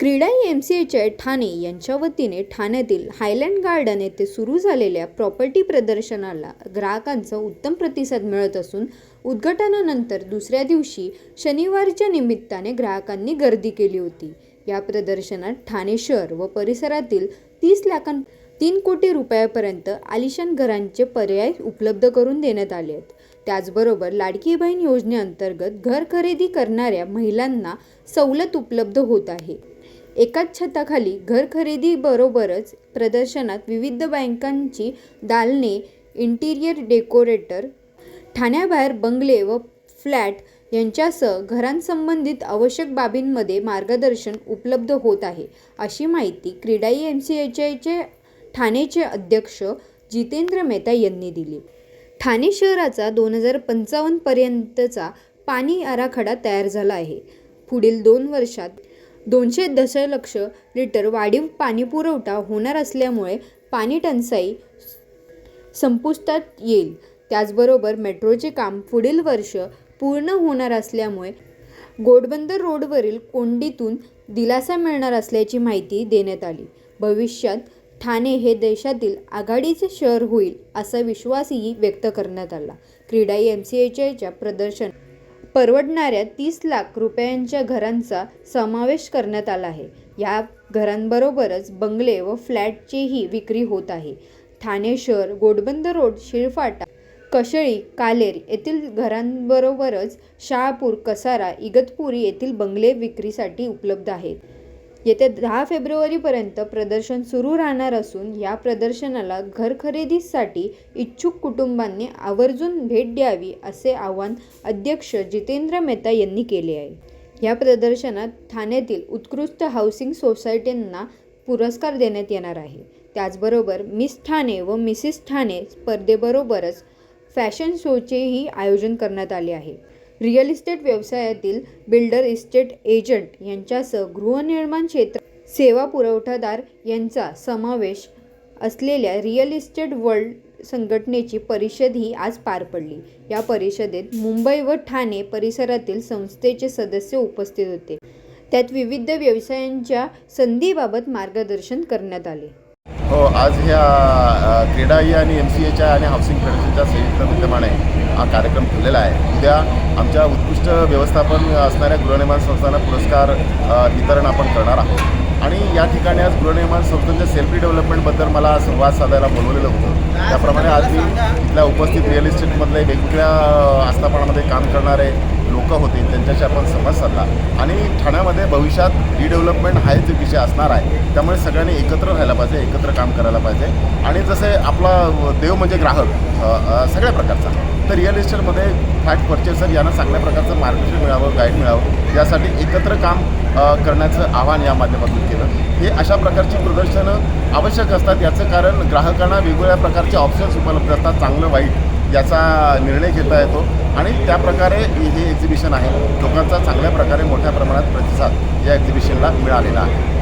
क्रीडा M C H I Thane यांच्या वतीने ठाण्यातील हायलँड गार्डन येथे सुरू झालेल्या प्रॉपर्टी प्रदर्शनाला ग्राहकांचा उत्तम प्रतिसाद मिळत असून उद्घाटनानंतर दुसऱ्या दिवशी शनिवारच्या निमित्ताने ग्राहकांनी गर्दी केली होती. या प्रदर्शनात ठाणे शहर व परिसरातील तीस लाखां तीन कोटी रुपयापर्यंत आलिशान घरांचे पर्याय उपलब्ध करून देण्यात आले आहेत. त्याचबरोबर लाडकी बहीण योजनेअंतर्गत घर खरेदी करणाऱ्या महिलांना सवलत उपलब्ध होत आहे. एकाच छताखाली घर खरेदीबरोबरच प्रदर्शनात विविध बँकांची दालने इंटिरियर डेकोरेटर ठाण्याबाहेर बंगले व फ्लॅट यांच्यासह घरांसंबंधित आवश्यक बाबींमध्ये मार्गदर्शन उपलब्ध होत आहे. अशी माहिती क्रीडाई एम सी एच आयचे ठाणेचे अध्यक्ष जितेंद्र मेहता यांनी दिली. ठाणे शहराचा दोन हजार पंचावन्नपर्यंतचा पाणी आराखडा तयार झाला आहे. पुढील दोन वर्षात दोनशे दशलक्ष लिटर वाढीव पाणीपुरवठा होणार असल्यामुळे पाणी टंचाई संपुष्टात येईल. त्याचबरोबर मेट्रोचे काम पुढील वर्ष पूर्ण होणार असल्यामुळे गोडबंदर रोडवरील कोंडीतून दिलासा मिळणार असल्याची माहिती देण्यात आली. भविष्यात ठाणे हे देशातील आघाडीचे शहर होईल असा विश्वासही व्यक्त करण्यात आला. क्रीडा एम सी एच आयच्या प्रदर्शन परवडणाऱ्या तीस लाख रुपयांच्या घरांचा समावेश करण्यात आला आहे. या घरांबरोबरच बंगले व फ्लॅटचीही विक्री होत आहे. ठाणे शहर गोडबंद रोड शिळफाटा कशळी कालेर येथील घरांबरोबरच शहापूर कसारा इगतपुरी येथील बंगले विक्रीसाठी उपलब्ध आहेत. येत्या दहा फेब्रुवारीपर्यंत प्रदर्शन सुरू राहणार असून या प्रदर्शनाला घर खरेदीसाठी इच्छुक कुटुंबांनी आवर्जून भेट द्यावी असे आवाहन अध्यक्ष जितेंद्र मेहता यांनी केले आहे. या प्रदर्शनात ठाण्यातील उत्कृष्ट हाऊसिंग सोसायटींना पुरस्कार देण्यात येणार आहे. त्याचबरोबर मिस ठाणे व मिसेस ठाणे स्पर्धेबरोबरच फॅशन शोचेही आयोजन करण्यात आले आहे. रिअल इस्टेट व्यवसायातील बिल्डर इस्टेट एजंट यांच्यासह गृहनिर्माण क्षेत्र सेवा पुरवठादार यांचा समावेश असलेल्या रिअल इस्टेट वर्ल्ड संघटनेची परिषद ही आज पार पडली. या परिषदेत मुंबई व ठाणे परिसरातील संस्थेचे सदस्य उपस्थित होते. त्यात विविध व्यवसायांच्या संधीबाबत मार्गदर्शन करण्यात आले. हो आज ह्या क्रीडाई आणि एम सी एच्या आणि हाऊसिंग फेडरेशनच्या संयुक्त विद्यमाने कार्यक्रम ठेवलेला आहे. उद्या आमच्या उत्कृष्ट व्यवस्थापन असणाऱ्या गृहनिर्माण संस्थांना पुरस्कार वितरण आपण करणार आहोत. आणि या ठिकाणी आज गृहनिर्माण संस्थांच्या सेल्फी डेव्हलपमेंटबद्दल मला संवाद साधायला बोलवलेलं होतं. त्याप्रमाणे आज मी इथल्या उपस्थित रिअल इस्टेटमधले वेगवेगळ्या आस्थापनामध्ये काम करणारे लोक होते. त्यांच्याशी आपण संवाद साधला. आणि ठाण्यामध्ये भविष्यात रिडेव्हलपमेंट हाच विषय असणार आहे. त्यामुळे सगळ्यांनी एकत्र राहायला पाहिजे एकत्र काम करायला पाहिजे. आणि जसे आपला देव म्हणजे ग्राहक सगळ्या प्रकारचा. तर रिअल इस्टेटमध्ये फ्लॅट पर्चेसर यांना चांगल्या प्रकारचं मार्गदर्शन मिळावं गाईड मिळावं. यासाठी एकत्र काम करण्याचं आव्हान या माध्यमातून केलं. हे अशा प्रकारची प्रदर्शनं आवश्यक असतात. याचं कारण ग्राहकांना वेगवेगळ्या प्रकारचे ऑप्शन्स उपलब्ध असतात. चांगलं वाईट याचा निर्णय घेता येतो. आणि त्या प्रकारे हे एक्झिबिशन आहे. लोकांचा चांगल्या प्रकारे मोठ्या प्रमाणात प्रतिसाद या एक्झिबिशनला मिळालेला आहे.